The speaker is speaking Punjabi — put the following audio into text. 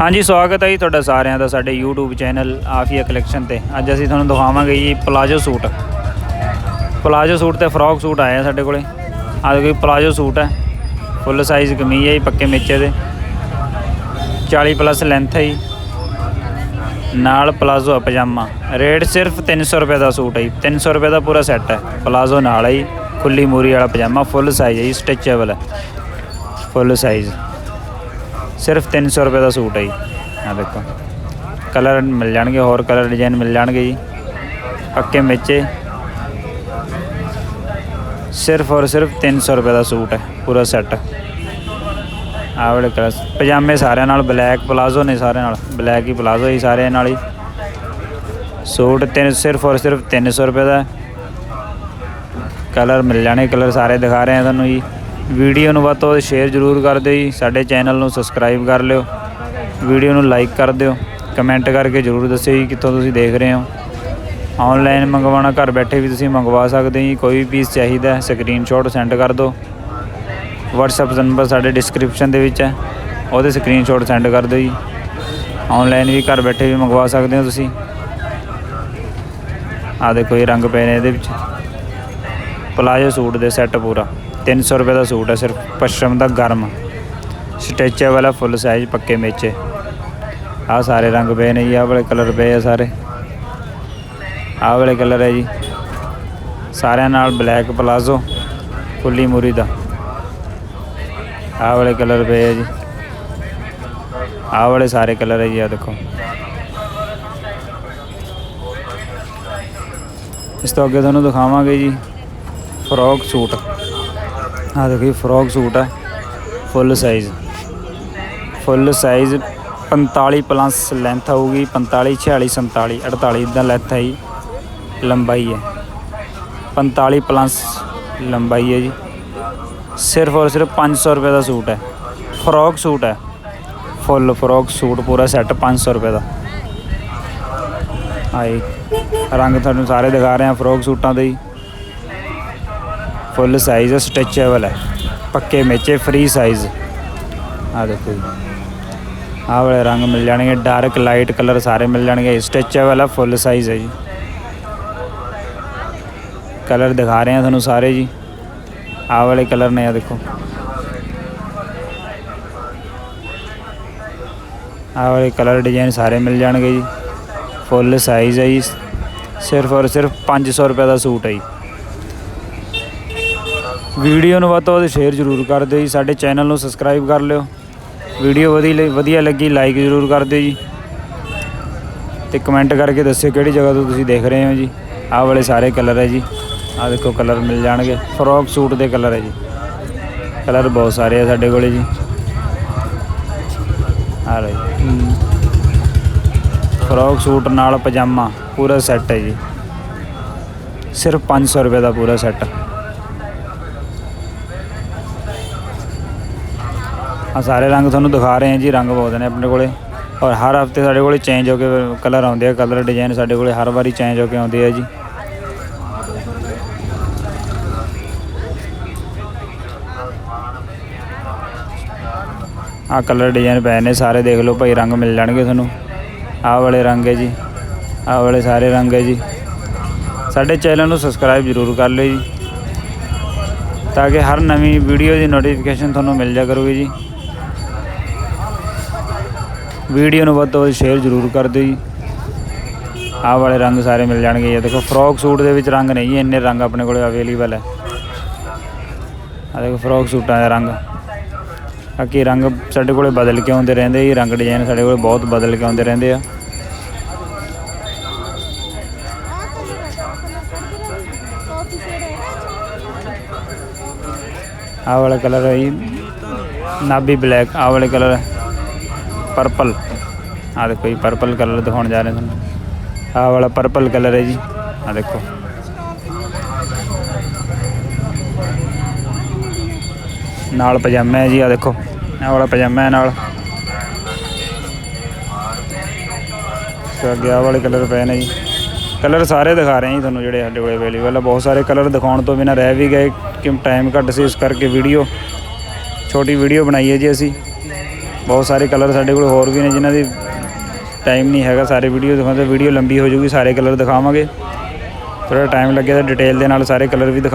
ਹਾਂਜੀ, ਸਵਾਗਤ ਹੈ ਜੀ ਤੁਹਾਡਾ ਸਾਰਿਆਂ ਦਾ ਸਾਡੇ YouTube ਚੈਨਲ ਆਫੀਆ ਕਲੈਕਸ਼ਨ ਤੇ। ਅੱਜ ਅਸੀਂ ਤੁਹਾਨੂੰ ਦਿਖਾਵਾਂਗੇ ਜੀ ਪਲਾਜੋ ਸੂਟ। ਪਲਾਜੋ ਸੂਟ ਤੇ ਫਰੋਕ ਸੂਟ ਆਏ ਆ ਸਾਡੇ ਕੋਲੇ। ਆਹ ਦੇਖੋ ਪਲਾਜੋ ਸੂਟ ਹੈ। ਫੁੱਲ ਸਾਈਜ਼ ਕਮੀਜ਼ ਹੈ ਜੀ, ਪੱਕੇ ਮੇਚੇ ਦੇ। 40 ਪਲੱਸ ਲੈਂਥ ਹੈ ਜੀ। ਨਾਲ ਪਲਾਜ਼ੋ ਆ ਪਜਾਮਾ। ਰੇਟ ਸਿਰਫ 300 ਰੁਪਏ ਦਾ ਸੂਟ ਹੈ ਜੀ। 300 ਰੁਪਏ ਦਾ ਪੂਰਾ ਸੈੱਟ ਹੈ। ਪਲਾਜ਼ੋ ਨਾਲ ਹੈ ਜੀ। ਖੁੱਲੀ ਮੂਰੀ ਵਾਲਾ ਪਜਾਮਾ, ਫੁੱਲ ਸਾਈਜ਼ ਹੈ ਜੀ ਸਟਿਚੇਬਲ ਹੈ। ਫੁੱਲ ਸਾਈਜ਼ ਸਿਰਫ 300 ਰੁਪਏ ਦਾ ਸੂਟ ਹੈ ਜੀ। ਆ ਦੇਖੋ। ਕਲਰ ਮਿਲ ਜਾਣਗੇ, ਹੋਰ ਕਲਰ ਡਿਜ਼ਾਈਨ ਮਿਲ ਜਾਣਗੇ ਜੀ। ਪੱਕੇ ਮੇਚੇ। ਸਿਰਫ ਔਰ ਸਿਰਫ 300 ਰੁਪਏ ਦਾ ਸੂਟ ਹੈ, ਪੂਰਾ ਸੈੱਟ। ਆਹ ਵਾਲੇ ਕਲਰ ਪਜਾਮੇ ਸਾਰਿਆਂ ਨਾਲ, ਬਲੈਕ ਪਲਾਜ਼ੋ ਨੇ ਸਾਰਿਆਂ ਨਾਲ। ਬਲੈਕ ਹੀ ਪਲਾਜ਼ੋ ਹੀ ਸਾਰਿਆਂ ਨਾਲ ਹੀ। ਸੂਟ ਤਿੰਨ, ਸਿਰਫ ਔਰ ਸਿਰਫ 300 ਰੁਪਏ ਦਾ ਕਲਰ ਮਿਲ ਜਾਣੇ, ਕਲਰ ਸਾਰੇ ਦਿਖਾ ਰਹੇ ਆ ਤੁਹਾਨੂੰ ਜੀ। ਵੀਡੀਓ ਨੂੰ ਵੱਧ ਤੋਂ ਵੱਧ ਸ਼ੇਅਰ ਜ਼ਰੂਰ ਕਰ ਦਿਓ ਜੀ। ਸਾਡੇ ਚੈਨਲ ਨੂੰ ਸਬਸਕ੍ਰਾਈਬ ਕਰ ਲਿਓ। ਵੀਡੀਓ ਨੂੰ ਲਾਈਕ ਕਰ ਦਿਓ। ਕਮੈਂਟ ਕਰਕੇ ਜ਼ਰੂਰ ਦੱਸਿਓ ਜੀ ਕਿੱਥੋਂ ਤੁਸੀਂ ਦੇਖ ਰਹੇ ਹੋ। ਆਨਲਾਈਨ ਮੰਗਵਾਉਣਾ, ਘਰ ਬੈਠੇ ਵੀ ਤੁਸੀਂ ਮੰਗਵਾ ਸਕਦੇ ਜੀ। ਕੋਈ ਵੀ ਪੀਸ ਚਾਹੀਦਾ ਹੈ ਸਕਰੀਨਸ਼ਾਟ ਸੈਂਡ ਕਰ ਦਿਓ। WhatsApp ਨੰਬਰ ਸਾਡੇ ਡਿਸਕ੍ਰਿਪਸ਼ਨ ਦੇ ਵਿੱਚ ਹੈ। ਉਹਦੇ ਸਕਰੀਨਸ਼ਾਟ ਸੈਂਡ ਕਰ ਦਿਓ ਜੀ। ਆਨਲਾਈਨ ਵੀ ਘਰ ਬੈਠੇ ਵੀ ਮੰਗਵਾ ਸਕਦੇ ਹੋ ਤੁਸੀਂ। ਆ ਦੇਖੋ ਇਹ ਰੰਗ ਪਏ ਨੇ ਇਹਦੇ ਵਿੱਚ। ਪਲਾਜੋ ਸੂਟ ਦੇ ਸੈੱਟ ਪੂਰਾ। 300 ਰੁਪਏ ਦਾ ਸੂਟ ਹੈ ਸਿਰਫ ਪਸ਼ਮ ਦਾ ਗਰਮ। ਸਟੈਚੇ ਵਾਲਾ ਫੁੱਲ ਸਾਈਜ਼ ਪੱਕੇ ਮੇਚੇ। ਆਹ ਸਾਰੇ ਰੰਗ ਪਏ ਨੇ ਜੀ, ਆਹ ਵਾਲੇ ਕਲਰ ਪਏ ਆ ਸਾਰੇ। ਆਹ ਵਾਲੇ ਕਲਰ ਹੈ ਜੀ। ਸਾਰਿਆਂ ਨਾਲ ਬਲੈਕ ਪਲਾਜ਼ੋ ਫੁੱਲੀ ਮੂਰੀ ਦਾ। ਆਹ ਵਾਲੇ ਕਲਰ ਪਏ ਆ ਜੀ। ਆਹ ਵਾਲੇ ਸਾਰੇ ਕਲਰ ਹੈ ਜੀ ਆ ਦੇਖੋ। ਇਸ ਤੋਂ ਅੱਗੇ ਤੁਹਾਨੂੰ ਦਿਖਾਵਾਂਗੇ ਜੀ, ਫਰੋਕ ਸੂਟ। ਆਹ ਦੇਖੋ ਜੀ, ਫਰੋਕ ਸੂਟ ਹੈ full size full size 45 plus length ਆਊਗੀ 45 46 47 48 ਦਾ ਲੈਂਥ ਹੈ ਜੀ। ਲੰਬਾਈ ਹੈ। 45 ਪਲੱਸ ਲੰਬਾਈ ਹੈ ਜੀ। ਸਿਰਫ ਔਰ ਸਿਰਫ 500 ਰੁਪਏ ਦਾ ਸੂਟ ਹੈ। ਫਰੋਕ ਸੂਟ ਹੈ। ਫੁੱਲ ਫਰੋਕ ਸੂਟ ਪੂਰਾ ਸੈੱਟ 500 ਰੁਪਏ ਦਾ। ਆਈ ਰੰਗ ਤੁਹਾਨੂੰ ਸਾਰੇ ਦਿਖਾ ਰਹੇ ਆ ਫਰੋਕ ਸੂਟਾਂ ਦੇ ਹੀ। ਫੁੱਲ ਸਾਈਜ਼ ਹੈ ਸਟਿਚੇਬਲ ਹੈ। ਪੱਕੇ ਮੇਚੇ ਫ੍ਰੀ ਸਾਈਜ਼ ਆ ਦੇਖੋ ਜੀ। ਆਹ ਵਾਲੇ ਰੰਗ ਮਿਲ ਜਾਣਗੇ ਡਾਰਕ ਲਾਈਟ ਕਲਰ ਸਾਰੇ ਮਿਲ ਜਾਣਗੇ। ਸਟਿਚੇਬਲ ਹੈ ਫੁੱਲ ਸਾਈਜ਼ ਹੈ ਜੀ। ਕਲਰ ਦਿਖਾ ਰਹੇ ਹਾਂ ਤੁਹਾਨੂੰ ਸਾਰੇ ਜੀ। ਆਹ ਵਾਲੇ ਕਲਰ ਨੇ ਆ ਦੇਖੋ। ਆਹ ਵਾਲੇ ਕਲਰ ਡਿਜ਼ਾਈਨ ਸਾਰੇ ਮਿਲ ਜਾਣਗੇ ਜੀ। ਫੁੱਲ ਸਾਈਜ਼ ਹੈ ਜੀ। ਸਿਰਫ ਔਰ ਸਿਰਫ 500 ਰੁਪਏ ਦਾ ਸੂਟ ਹੈ ਜੀ। ਵੀਡੀਓ ਨੂੰ ਵੱਧ ਤੋਂ ਵੱਧ ਸ਼ੇਅਰ ਜ਼ਰੂਰ ਕਰ ਦਿਓ ਜੀ ਸਾਡੇ ਚੈਨਲ ਨੂੰ ਸਬਸਕ੍ਰਾਈਬ ਕਰ ਲਿਓ। ਵੀਡੀਓ ਵਧੀਆ ਵਧੀਆ ਲੱਗੀ ਲਾਈਕ ਜ਼ਰੂਰ ਕਰ ਦਿਓ ਜੀ। ਤੇ ਕਮੈਂਟ ਕਰਕੇ ਦੱਸਿਓ ਕਿਹੜੀ ਜਗ੍ਹਾ ਤੋਂ ਤੁਸੀਂ ਦੇਖ ਰਹੇ ਹੋ ਜੀ। ਆਹ ਵਾਲੇ ਸਾਰੇ ਕਲਰ ਹੈ ਜੀ। ਆਹ ਦੇਖੋ ਕਲਰ ਮਿਲ ਜਾਣਗੇ। ਫਰੋਕ ਸੂਟ ਦੇ ਕਲਰ ਹੈ ਜੀ। ਕਲਰ ਬਹੁਤ ਸਾਰੇ ਆ ਸਾਡੇ ਕੋਲੇ ਜੀ। ਆ ਲਓ ਫਰੋਕ ਸੂਟ ਨਾਲ ਪਜਾਮਾ ਪੂਰਾ ਸੈੱਟ ਹੈ ਜੀ। ਸਿਰਫ 500 ਰੁਪਏ ਦਾ ਪੂਰਾ ਸੈੱਟ ਆ ਸਾਰੇ ਰੰਗ ਤੁਹਾਨੂੰ ਦਿਖਾ ਰਹੇ ਹਾਂ ਜੀ, ਰੰਗ ਬਹੁਤ ਨੇ ਆਪਣੇ ਕੋਲੇ। ਔਰ ਹਰ ਹਫ਼ਤੇ ਸਾਡੇ ਕੋਲੇ ਚੇਂਜ ਹੋ ਕੇ ਕਲਰ ਆਉਂਦੇ ਆ ਕਲਰ ਡਿਜ਼ਾਈਨ ਸਾਡੇ ਕੋਲੇ ਹਰ ਵਾਰੀ ਚੇਂਜ ਹੋ ਕੇ ਆਉਂਦੇ ਆ ਜੀ। ਆ ਕਲਰ ਡਿਜ਼ਾਈਨ ਪਏ ਨੇ ਸਾਰੇ, ਦੇਖ ਲਓ ਭਾਈ ਰੰਗ ਮਿਲ ਜਾਣਗੇ ਤੁਹਾਨੂੰ। ਆਹ ਵਾਲੇ ਰੰਗ ਹੈ ਜੀ, ਆਹ ਵਾਲੇ ਸਾਰੇ ਰੰਗ ਹੈ ਜੀ। ਸਾਡੇ ਚੈਨਲ ਨੂੰ ਸਬਸਕ੍ਰਾਈਬ ਜ਼ਰੂਰ ਕਰ ਲਿਓ ਜੀ, ਤਾਂ ਕਿ ਹਰ ਨਵੀਂ ਵੀਡੀਓ ਦੀ ਨੋਟੀਫਿਕੇਸ਼ਨ ਤੁਹਾਨੂੰ ਮਿਲ ਜਾ ਕਰੂਗੀ ਜੀ। ਵੀਡੀਓ ਨੂੰ ਵੱਧ ਤੋਂ ਵੱਧ ਸ਼ੇਅਰ ਜ਼ਰੂਰ ਕਰ ਦਿਓ ਜੀ। ਆਹ ਵਾਲੇ ਰੰਗ ਸਾਰੇ ਮਿਲ ਜਾਣਗੇ ਇਹ ਦੇਖੋ ਫਰੋਕ ਸੂਟ ਦੇ ਵਿੱਚ ਰੰਗ ਨਹੀਂ ਇੰਨੇ ਰੰਗ ਆਪਣੇ ਕੋਲ ਅਵੇਲੇਬਲ ਹੈ। ਆ ਦੇਖੋ ਫਰੋਕ ਸੂਟਾਂ ਦਾ ਰੰਗ। ਬਾਕੀ ਰੰਗ ਸਾਡੇ ਕੋਲੇ ਬਦਲ ਕੇ ਆਉਂਦੇ ਰਹਿੰਦੇ ਜੀ, ਰੰਗ ਡਿਜ਼ਾਈਨ ਸਾਡੇ ਕੋਲੇ ਬਹੁਤ ਬਦਲ ਕੇ ਆਉਂਦੇ ਰਹਿੰਦੇ ਆ। ਆਹ ਵਾਲਾ ਕਲਰ ਹੈ ਜੀ ਨਾਬੀ ਬਲੈਕ ਆਹ ਵਾਲੇ ਕਲਰ ਪਰਪਲ ਆਹ ਦੇਖੋ ਜੀ ਪਰਪਲ ਕਲਰ ਦਿਖਾਉਣ ਜਾ ਰਹੇ ਤੁਹਾਨੂੰ। ਆਹ ਵਾਲਾ ਪਰਪਲ ਕਲਰ ਹੈ ਜੀ। ਆਹ ਦੇਖੋ। ਨਾਲ ਪਜਾਮਾ ਹੈ ਜੀ ਆ ਦੇਖੋ। ਆਹ ਵਾਲਾ ਪਜਾਮਾ ਹੈ ਨਾਲ। ਸੋ ਅੱਗੇ ਆਹ ਵਾਲੇ ਕਲਰ ਪਏ ਨੇ ਜੀ। ਕਲਰ ਸਾਰੇ ਦਿਖਾ ਰਹੇ ਹਾਂ ਜੀ ਤੁਹਾਨੂੰ ਜਿਹੜੇ ਸਾਡੇ ਕੋਲ ਅਵੇਲੇਬਲ ਆ। ਬਹੁਤ ਸਾਰੇ ਕਲਰ ਦਿਖਾਉਣ ਤੋਂ ਬਿਨਾਂ ਰਹਿ ਵੀ ਗਏ। ਕਿ ਟਾਈਮ ਘੱਟ ਸੀ ਇਸ ਕਰਕੇ ਵੀਡੀਓ ਛੋਟੀ ਵੀਡੀਓ ਬਣਾਈ ਹੈ ਜੀ ਅਸੀਂ। ਬਹੁਤ ਸਾਰੇ ਕਲਰ ਸਾਡੇ ਕੋਲ ਹੋਰ ਵੀ ਨੇ ਜਿਨ੍ਹਾਂ ਦੀ ਟਾਈਮ ਨਹੀਂ ਹੈਗਾ, ਸਾਰੇ ਵੀਡੀਓ ਦਿਖਾਉਂਦੇ ਵੀਡੀਓ ਲੰਬੀ ਹੋ ਜੂਗੀ ਸਾਰੇ ਕਲਰ ਦਿਖਾਵਾਂਗੇ। ਥੋੜਾ ਟਾਈਮ ਲੱਗਿਆ ਤਾਂ ਡਿਟੇਲ ਦੇ ਨਾਲ ਸਾਰੇ ਕਲਰ ਵੀ ਦਿਖਾ